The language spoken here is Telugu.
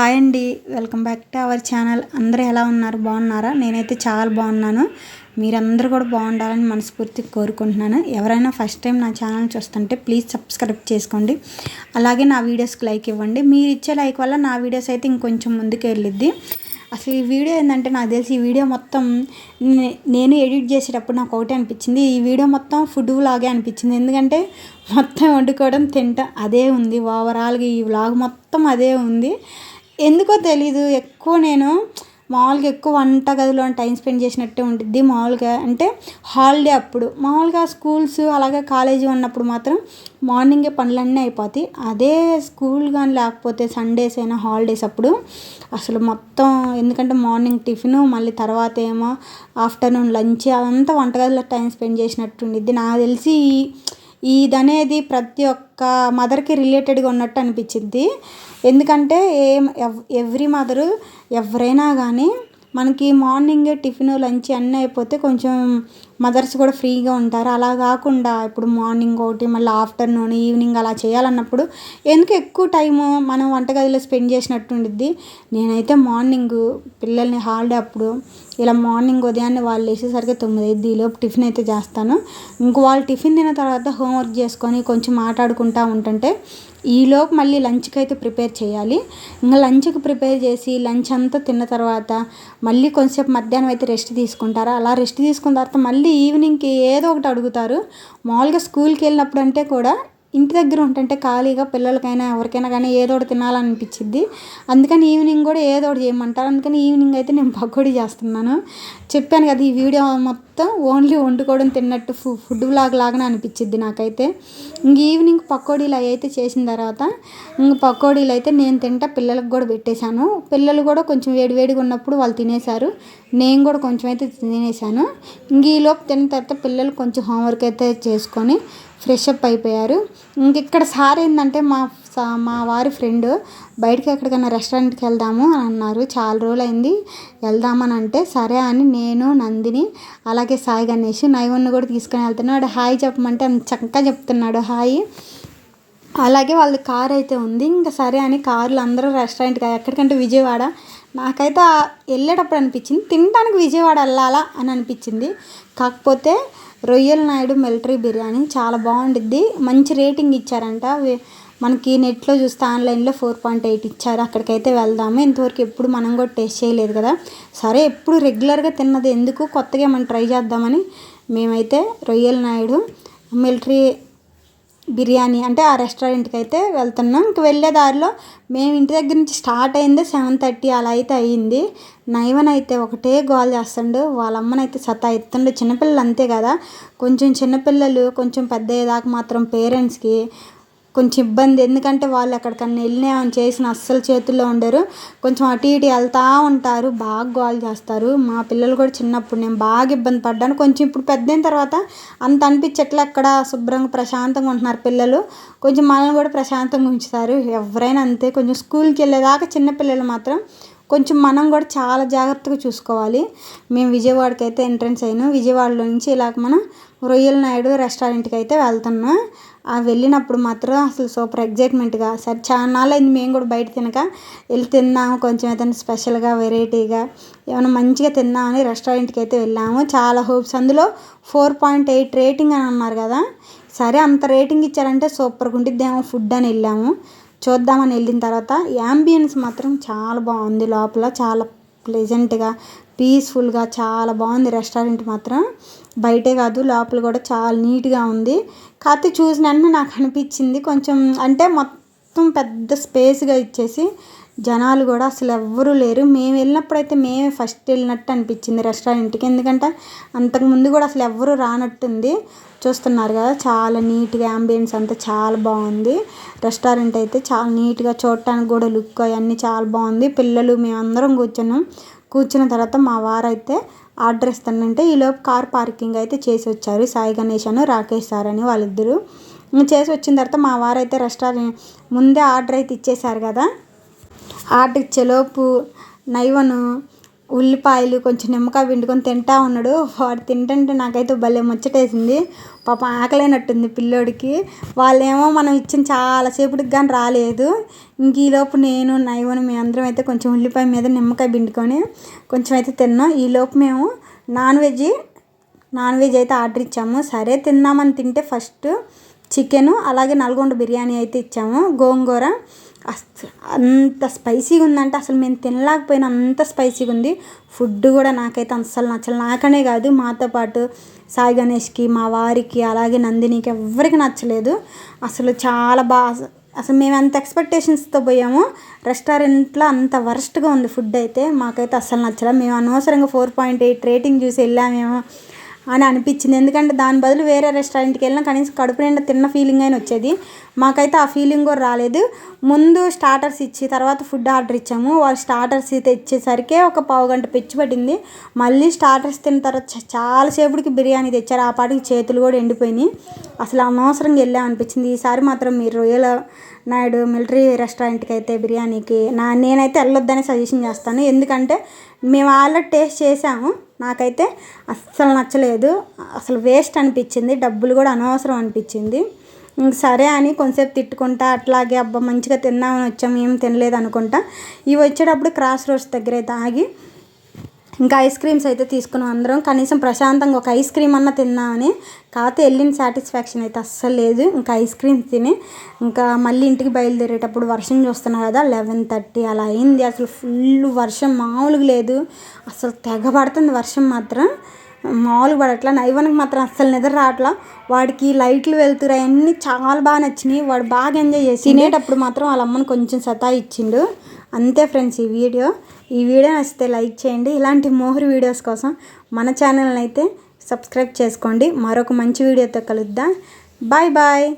హాయ్ అండి welcome back to our channel. అందరూ ఎలా ఉన్నారు? బాగున్నారా? నేనైతే చాలా బాగున్నాను. మీరందరూ కూడా బాగుండాలని మనస్ఫూర్తిగా కోరుకుంటున్నాను. ఎవరైనా ఫస్ట్ టైం నా ఛానల్ చూస్తుంటే ప్లీజ్ సబ్స్క్రైబ్ చేసుకోండి. అలాగే నా వీడియోస్కి లైక్ ఇవ్వండి. మీరు ఇచ్చే లైక్ వల్ల నా వీడియోస్ అయితే ఇంకొంచెం ముందుకు వెళ్ళిద్ది. అసలు ఈ వీడియో ఏంటంటే నాకు తెలిసి ఈ వీడియో మొత్తం నేను ఎడిట్ చేసేటప్పుడు నాకు ఒకటే అనిపించింది. ఈ వీడియో మొత్తం ఫుడ్ వ్లాగే అనిపించింది. ఎందుకంటే మొత్తం వండుకోవడం తింటాం అదే ఉంది. ఓవరాల్గా ఈ వ్లాగ్ మొత్తం అదే ఉంది. ఎందుకో తెలీదు. ఎక్కువ నేను మామూలుగా ఎక్కువ వంట గదిలో టైం స్పెండ్ చేసినట్టే ఉంటుంది మామూలుగా. అంటే హాలిడే అప్పుడు. మామూలుగా స్కూల్స్ అలాగే కాలేజీ ఉన్నప్పుడు మాత్రం మార్నింగే పనులన్నీ అయిపోతాయి. అదే స్కూల్ కానీ లేకపోతే సండేస్ అయినా హాలిడేస్ అప్పుడు అసలు మొత్తం ఎందుకంటే మార్నింగ్ టిఫిన్ మళ్ళీ తర్వాత ఏమో ఆఫ్టర్నూన్ లంచ్ అదంతా వంటగదిలో టైం స్పెండ్ చేసినట్టు ఉండిద్ది. నాకు తెలిసి ఈ- ఇదనేది ప్రతి ఒక్క మదర్కి రిలేటెడ్గా ఉన్నట్టు అనిపించింది ఎందుకంటే ఏ ఎవ్- ఎవ్రీ మదరు ఎవరైనా కానీ మనకి మార్నింగ్ టిఫిన్ లంచ్ అన్నీ అయిపోతే కొంచెం మదర్స్ కూడా ఫ్రీగా ఉంటారు. అలా కాకుండా ఇప్పుడు మార్నింగ్ ఒకటి మళ్ళీ ఆఫ్టర్నూన్ ఈవినింగ్ అలా చేయాలన్నప్పుడు ఎందుకు ఎక్కువ టైము మనం వంటగదిలో స్పెండ్ చేసినట్టు ఉండిద్ది? నేనైతే మార్నింగ్ పిల్లల్ని హాలిడే అప్పుడు ఇలా మార్నింగ్ ఉదయాన్నే వాళ్ళు వేసేసరికి తొమ్మిది అయింది ఈలోపు టిఫిన్ అయితే చేస్తాను. ఇంక వాళ్ళు టిఫిన్ తిన్న తర్వాత హోంవర్క్ చేసుకొని కొంచెం మాట్లాడుకుంటా ఉంటుంటే ఈలోపు మళ్ళీ లంచ్కి అయితే ప్రిపేర్ చేయాలి. ఇంకా లంచ్కి ప్రిపేర్ చేసి లంచ్ అంతా తిన్న తర్వాత మళ్ళీ కొంచెంసేపు మధ్యాహ్నం అయితే రెస్ట్ తీసుకుంటారు? అలా రెస్ట్ తీసుకున్న తర్వాత మళ్ళీ ఈవినింగ్కి ఏదో ఒకటి అడుగుతారు. మామూలుగా స్కూల్కి వెళ్ళినప్పుడు అంటే కూడా ఇంటి దగ్గర ఉంటుంటే ఖాళీగా పిల్లలకైనా ఎవరికైనా కానీ ఏదో ఒకటి తినాలనిపించిద్ది. అందుకని ఈవినింగ్ కూడా ఏదో ఒకటి చేయమంటారు. అందుకని ఈవినింగ్ అయితే నేను పకోడీ చేస్తున్నాను. చెప్పాను కదా ఈ వీడియో మొత్తం ఓన్లీ వండుకోవడం తిన్నట్టు ఫు ఫుడ్ బ్లాగ్ లాగానే అనిపించిద్ది నాకైతే. ఇంక ఈవినింగ్ పకోడీలు అవి అయితే చేసిన తర్వాత ఇంక పకోడీలు అయితే నేను తింటా పిల్లలకు కూడా పెట్టేశాను. పిల్లలు కూడా కొంచెం వేడివేడిగా ఉన్నప్పుడు వాళ్ళు తినేశారు. నేను కూడా కొంచెం అయితే తినేసాను ఇంక ఈలోపు తిన్న తర్వాత పిల్లలు కొంచెం హోంవర్క్ అయితే చేసుకొని ఫ్రెష్ అప్ అయిపోయారు. ఇంక ఇక్కడ సార్ ఏంటంటే మా సా- మా వారి ఫ్రెండ్ బయటకి ఎక్కడికైనా రెస్టారెంట్కి వెళ్దాము అని అన్నారు. చాలా రోజులు అయింది వెళ్దామని అంటే సరే అని నేను నందిని అలాగే సాయి గణేష్ నైవన్ను కూడా తీసుకుని వెళ్తున్నాడు. హాయ్ చెప్పమంటే అంత చక్కగా చెప్తున్నాడు హాయ్. అలాగే వాళ్ళ కార్ అయితే ఉంది. ఇంకా సరే అని కార్లు అందరూ రెస్టారెంట్కి ఎక్కడికంటే విజయవాడ. నాకైతే వెళ్ళేటప్పుడు అనిపించింది. తినడానికి విజయవాడ వెళ్ళాలా అని అనిపించింది. కాకపోతే రొయ్యల నాయుడు మిలిటరీ బిర్యానీ చాలా బాగుండిద్ది. మంచి రేటింగ్ ఇచ్చారంట. మనకి నెట్లో చూస్తే ఆన్లైన్లో ఫోర్ పాయింట్ ఎయిట్ ఇచ్చారు. అక్కడికైతే వెళ్దాము. ఇంతవరకు ఎప్పుడు మనం కూడా టేస్ట్ చేయలేదు కదా. సరే ఎప్పుడు రెగ్యులర్గా తిన్నది ఎందుకు? కొత్తగా మనం ట్రై చేద్దామని మేమైతే రొయ్యల నాయుడు మిలిటరీ బిర్యానీ అంటే ఆ రెస్టారెంట్కి అయితే వెళ్తున్నాం. ఇంక వెళ్ళే దారిలో మేము ఇంటి దగ్గర నుంచి స్టార్ట్ అయింది సెవెన్ థర్టీ అలా అయితే అయ్యింది నైవన్ అయితే ఒకటే గోల్ చేస్తుండు. వాళ్ళ అమ్మనైతే సతా ఎత్తుండు చిన్నపిల్లలు అంతే కదా. కొంచెం చిన్నపిల్లలు కొంచెం పెద్ద అయ్యేదాకా మాత్రం పేరెంట్స్కి కొంచెం ఇబ్బంది. ఎందుకంటే వాళ్ళు ఎక్కడికన్నా వెళ్ళినా చేసిన అస్సలు చేతుల్లో ఉండరు. కొంచెం అటు ఇటు వెళ్తూ ఉంటారు. బాగా గోల్ చేస్తారు. మా పిల్లలు కూడా చిన్నప్పుడు నేను బాగా ఇబ్బంది పడ్డాను. కొంచెం ఇప్పుడు పెద్దయిన తర్వాత అంత అనిపించట్లే. అక్కడ శుభ్రంగా ప్రశాంతంగా ఉంటున్నారు పిల్లలు. కొంచెం మనల్ని కూడా ప్రశాంతంగా ఉంచుతారు. ఎవరైనా అంతే. కొంచెం స్కూల్కి వెళ్ళేదాకా చిన్నపిల్లలు మాత్రం కొంచెం మనం కూడా చాలా జాగ్రత్తగా చూసుకోవాలి. మేము విజయవాడకి అయితే ఎంట్రన్స్ అయినాం. విజయవాడలో నుంచి ఇలాగ మనం రొయ్యల నాయుడు రెస్టారెంట్కి అయితే వెళ్తున్నాం. వెళ్ళినప్పుడు మాత్రం అసలు సూపర్ ఎగ్జైట్మెంట్గా సరే చాలా అయింది మేము కూడా బయట తినక. వెళ్ళి తిందాము కొంచెం ఏదైనా స్పెషల్గా వెరైటీగా ఏమైనా మంచిగా తిందామని రెస్టారెంట్కి అయితే వెళ్ళాము. చాలా హోప్స్. అందులో ఫోర్ పాయింట్ ఎయిట్ రేటింగ్ అని అన్నారు కదా. సరే అంత రేటింగ్ ఇచ్చారంటే సూపర్గా ఉండిద్దేమో ఫుడ్ అని వెళ్ళాము. చూద్దామని వెళ్ళిన తర్వాత యాంబియన్స్ మాత్రం చాలా బాగుంది లోపల. చాలా ప్లెజెంట్గా పీస్ఫుల్గా చాలా బాగుంది రెస్టారెంట్ మాత్రం. బయటే కాదు లోపల కూడా చాలా నీట్గా ఉంది. కాకపోతే చూసిన వెంటనే నాకు అనిపించింది. కొంచెం అంటే మొత్తం పెద్ద స్పేస్గా ఇచ్చేసి జనాలు కూడా అసలు ఎవ్వరూ లేరు. మేము వెళ్ళినప్పుడైతే మేమే ఫస్ట్ వెళ్ళినట్టు అనిపించింది రెస్టారెంట్కి. ఎందుకంటే అంతకుముందు కూడా అసలు ఎవ్వరూ రానట్టుంది. చూస్తున్నారు కదా చాలా నీట్గా అంబియన్స్ అంతా చాలా బాగుంది. రెస్టారెంట్ అయితే చాలా నీట్గా చూడటానికి కూడా లుక్ అవన్నీ చాలా బాగుంది. పిల్లలు మేమందరం కూర్చున్నాం. కూర్చున్న తర్వాత మా వారైతే ఆర్డర్ ఇస్తానంటే ఈలోపు కార్ పార్కింగ్ అయితే చేసి వచ్చారు. సాయి గణేష్ అని రాకేష్ సార్ అని వాళ్ళిద్దరూ. చేసి వచ్చిన తర్వాత మా వారైతే రెస్టారెంట్ ముందే ఆర్డర్ అయితే ఇచ్చేశారు కదా. ఆర్డర్ ఇచ్చేలోపు నైవను ఉల్లిపాయలు కొంచెం నిమ్మకాయ పిండుకొని తింటా ఉన్నాడు. వాడు తింటుంటే నాకైతే భలే ముచ్చటేసింది. పాపం ఆకలేనట్టుంది పిల్లోడికి. వాళ్ళేమో మనం ఇచ్చిన చాలాసేపటికి కానీ రాలేదు. ఇంక ఈలోపు నేను నైవన్ మీ అందరం అయితే కొంచెం ఉల్లిపాయ మీద నిమ్మకాయ పిండుకొని కొంచెం అయితే తిన్నాం. ఈలోపు మేము నాన్ వెజ్ నాన్ వెజ్ అయితే ఆర్డర్ ఇచ్చాము. సరే తిందామని తింటే ఫస్ట్ చికెను అలాగే నల్గొండ బిర్యానీ అయితే ఇచ్చాము. గోంగూర అంత స్పైసీగా ఉందంటే అసలు మేము తినలేకపోయినా అంత స్పైసీగా ఉంది ఫుడ్ కూడా నాకైతే అస్సలు నచ్చలేదు నాకనే కాదు. మాతో పాటు సాయి గణేష్కి మా వారికి అలాగే నందినికి ఎవరికి నచ్చలేదు. అసలు చాలా బాగా అసలు మేము అంత ఎక్స్పెక్టేషన్స్తో పోయాము రెస్టారెంట్లో అంత వరస్ట్గా ఉంది ఫుడ్ అయితే మాకైతే అస్సలు నచ్చలేదు మేము అనవసరంగా ఫోర్ పాయింట్ ఎయిట్ రేటింగ్ చూసి వెళ్ళామేమో అని అనిపించింది. ఎందుకంటే దాని బదులు వేరే రెస్టారెంట్కి వెళ్ళినా కనీసం కడుపు నిండా తిన్న ఫీలింగ్ అయినా వచ్చేది. మాకైతే ఆ ఫీలింగ్ కూడా రాలేదు. ముందు స్టార్టర్స్ ఇచ్చి తర్వాత ఫుడ్ ఆర్డర్ ఇచ్చాము. వాళ్ళు స్టార్టర్స్ తెచ్చేసరికి ఒక పావు గంట పిచ్చి పట్టింది మళ్ళీ స్టార్టర్స్ తిన్న తర్వాత చాలాసేపటికి బిర్యానీ తెచ్చారు. ఆ పాటికి చేతులు కూడా ఎండిపోయినాయి. అసలు అనవసరంగా వెళ్ళాం అనిపించింది. ఈసారి మాత్రం మీరు రొయ్యల నాయుడు మిలిటరీ రెస్టారెంట్కి అయితే బిర్యానీకి నా నేనైతే వెళ్ళొద్దని సజెషన్ చేస్తాను. ఎందుకంటే మేము ఆల్రెడీ టేస్ట్ చేసాము. నాకైతే అస్సలు నచ్చలేదు. అసలు వేస్ట్ అనిపించింది. డబ్బులు కూడా అనవసరం అనిపించింది. సరే అని కొంతసేపు తిట్టుకుంటా అట్లాగే అబ్బా మంచిగా తిన్నామని వచ్చాము ఏం తినలేదు అనుకుంటా. ఇవి వచ్చేటప్పుడు క్రాస్ రోడ్స్ దగ్గర అయితే ఆగి ఇంకా ఐస్ క్రీమ్స్ అయితే తీసుకున్నాం అందరం. కనీసం ప్రశాంతంగా ఒక ఐస్ క్రీమ్ అన్న తిన్నామని కాకపోతే వెళ్ళిన సాటిస్ఫాక్షన్ అయితే అస్సలు లేదు. ఇంకా ఐస్ క్రీమ్స్ తిని ఇంకా మళ్ళీ ఇంటికి బయలుదేరేటప్పుడు వర్షం చూస్తున్నారు కదా లెవెన్ థర్టీ అలా అయింది. అసలు ఫుల్ వర్షం మామూలుగా లేదు. అసలు తెగబడుతుంది వర్షం మాత్రం. మామూలుగా పడట్లా. నైవన్కి మాత్రం అస్సలు నిద్ర రావట్లా. వాడికి లైట్లు వెళ్తురు అవన్నీ చాలా బాగా నచ్చినాయి. వాడు బాగా ఎంజాయ్ చేసి తినేటప్పుడు మాత్రం వాళ్ళ అమ్మని కొంచెం సతా ఇచ్చిండు అంతే ఫ్రెండ్స్ ఈ వీడియో. ఈ వీడియో నచ్చితే లైక్ చేయండి. ఇలాంటి మోహరి వీడియోస్ కోసం మన ఛానల్ని అయితే సబ్స్క్రైబ్ చేసుకోండి. మరొక మంచి వీడియోతో కలుద్దాం. Bye bye.